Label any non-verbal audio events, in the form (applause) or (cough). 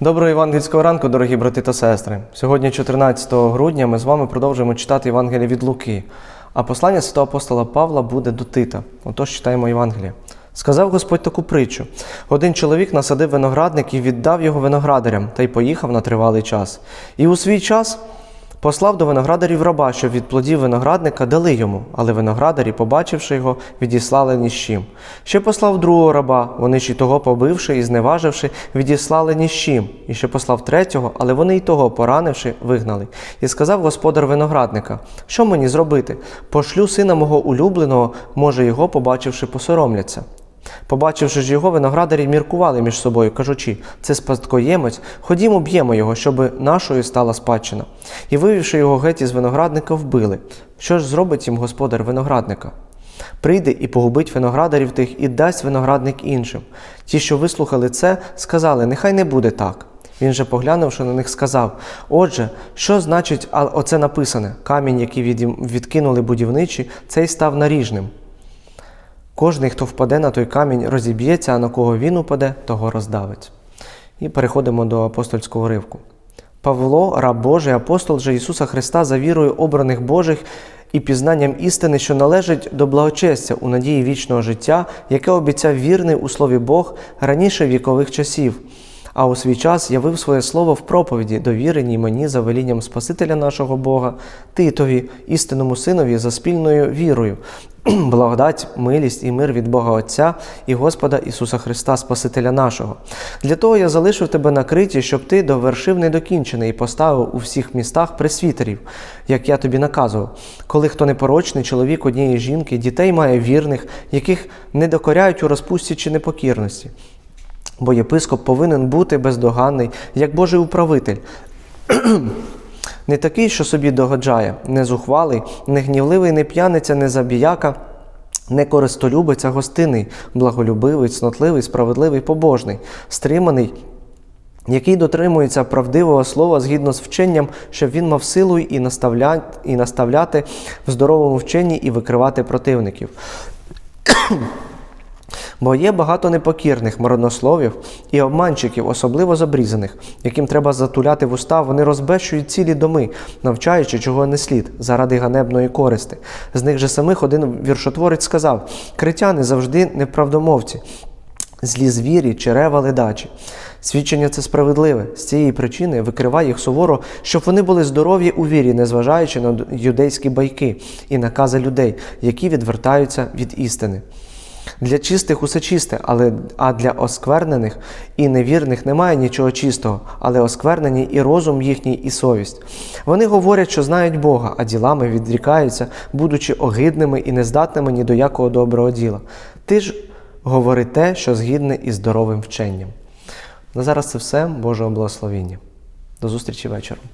Доброго євангельського ранку, дорогі брати та сестри. Сьогодні, 14 грудня, ми з вами продовжуємо читати Євангеліє від Луки. А послання святого апостола Павла буде до Тита. Отож читаємо Євангеліє. Сказав Господь таку притчу: один чоловік насадив виноградник і віддав його виноградарям, та й поїхав на тривалий час. І у свій час послав до виноградарів раба, щоб від плодів виноградника дали йому, але виноградарі, побачивши його, відіслали ні з чим. Ще послав другого раба, вони ж і того побивши і зневаживши, відіслали ні з чим. І ще послав третього, але вони й того, поранивши, вигнали. І сказав господар виноградника: Що мені зробити? Пошлю сина мого улюбленого, може його, побачивши, посоромляться. Побачивши ж його, виноградарі міркували між собою, кажучи, це спадкоємець, ходімо, б'ємо його, щоби нашою стала спадщина. І вивівши його геть із виноградника, вбили. Що ж зробить їм господар виноградника? Прийде і погубить виноградарів тих, і дасть виноградник іншим. Ті, що вислухали це, сказали: Нехай не буде так. Він же, поглянувши на них, сказав: Отже, що значить оце написане? Камінь, який відкинули будівничі, цей став наріжним. Кожний, хто впаде на той камінь, розіб'ється, а на кого він упаде, того роздавить. І переходимо до апостольського ривку. Павло, раб Божий, апостол же Ісуса Христа за вірою обраних Божих і пізнанням істини, що належить до благочестя у надії вічного життя, яке обіцяв вірний у слові Бог раніше вікових часів. А у свій час явив своє слово в проповіді, довіреній мені за велінням Спасителя нашого Бога, Титові, істинному синові за спільною вірою, (clears throat) благодать, милість і мир від Бога Отця і Господа Ісуса Христа, Спасителя нашого. Для того я залишив тебе на криті, щоб ти довершив недокінчене і поставив у всіх містах пресвітерів, як я тобі наказував. Коли хто непорочний чоловік однієї жінки, дітей має вірних, яких не докоряють у розпусті чи непокірності. Бо єпископ повинен бути бездоганний, як Божий управитель. (clears throat) не такий, що собі догоджає, не зухвалий, не гнівливий, не п'яниця, не забіяка, не користолюбець, а гостинний, благолюбивий, цнотливий, справедливий, побожний, стриманий, який дотримується правдивого слова згідно з вченням, щоб він мав силу і, наставля... і наставляти в здоровому вченні і викривати противників. (clears throat) Бо є багато непокірних марнословів і обманщиків, особливо забрізаних, яким треба затуляти вуста, вони розбещують цілі доми, навчаючи, чого не слід, заради ганебної користи. З них же самих один віршотворець сказав: критяни завжди неправдомовці, злі звірі, черева ледачі. Свідчення це справедливе. З цієї причини викривай їх суворо, щоб вони були здорові у вірі, незважаючи на юдейські байки і накази людей, які відвертаються від істини. Для чистих усе чисте, але а для осквернених і невірних немає нічого чистого, але осквернені і розум їхній, і совість. Вони говорять, що знають Бога, а ділами відрікаються, будучи огидними і нездатними ні до якого доброго діла. Ти ж говори те, що згідне із здоровим вченням. На зараз це все. Божого благословіння. До зустрічі вечором.